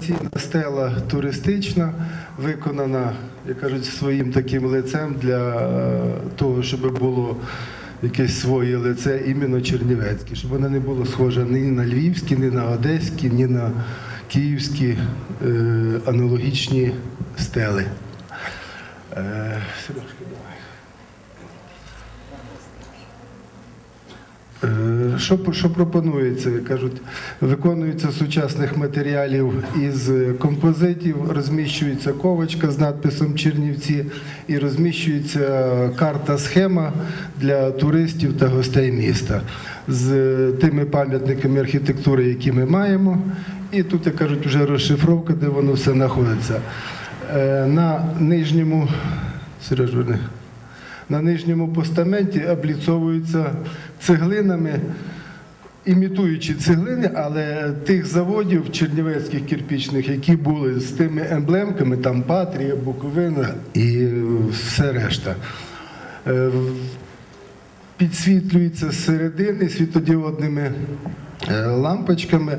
інформаційна стела туристична, виконана, як кажуть, своїм таким лицем для е, того, щоб було якесь своє лице, іменно чернівецьке, щоб вона не була схожа ні на львівські, ні на одеські, ні на київські е, аналогічні стели. Е, Що, що пропонується? Кажуть, виконується сучасних матеріалів із композитів, розміщується ковочка з надписом Чернівці і розміщується карта схема для туристів та гостей міста з тими пам'ятниками архітектури, які ми маємо. І тут, як кажуть, вже розшифровка, де воно все знаходиться. Е, На нижньому Сереж, верни. На нижньому постаменті обліцовуються цеглинами, імітуючи цеглини, але тих заводів чернівецьких кирпічних, які були з тими емблемками, там Патрія, Буковина і все решта. Е, Підсвітлюється з середини світодіодними лампочками.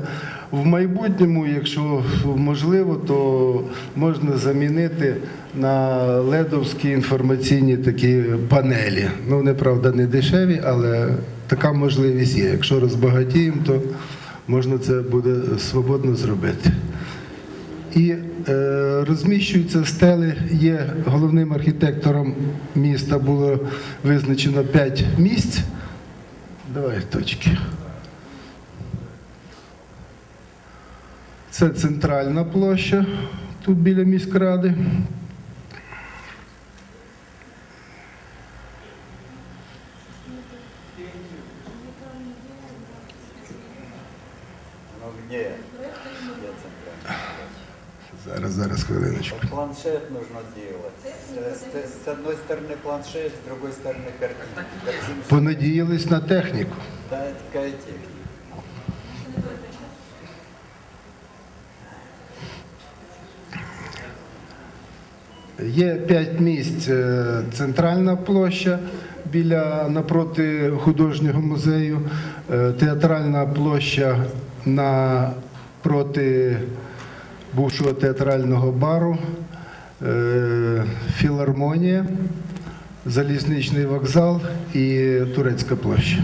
В майбутньому, якщо можливо, то можна замінити на ледовські інформаційні такі панелі. Ну, вони, правда, не дешеві, але така можливість є. Якщо розбагатіємо, то можна це буде свободно зробити. І е, розміщуються стели. Є головним архітектором міста було визначено 5 місць. Давай точки. Це центральна площа, тут біля міськради. Ну где? Где центральная? Зараз, зараз, хвилиночку. Вот планшет нужно делать. С, с- с одной стороны планшет, с другой стороны картинка. Картинка. Понадіялись на техніку. Да, это такая техника. Є п'ять місць. Е, Центральна площа біля напроти художнього музею, е, театральна площа напроти бувшого театрального бару, е, філармонія, залізничний вокзал і турецька площа.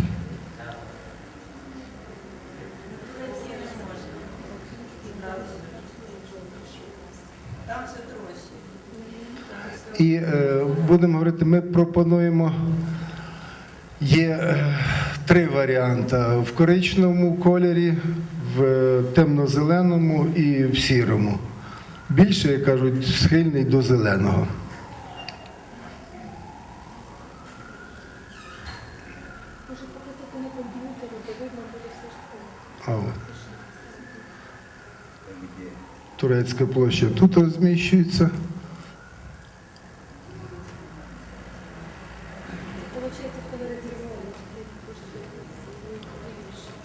І е, будемо говорити, ми пропонуємо. Є е, три варіанти: в коричневому кольорі, в темно-зеленому і в сірому. Більше, як кажуть, схильний до зеленого. Турецька площа тут розміщується.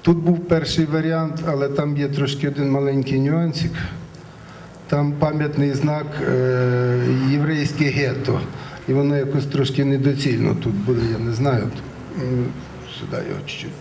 Тут був перший варіант, але там є трошки один маленький нюансик. Там пам'ятний знак е, єврейське гетто. І воно якось трошки недоцільно тут буде, я не знаю. М, Сюди його чуть-чуть.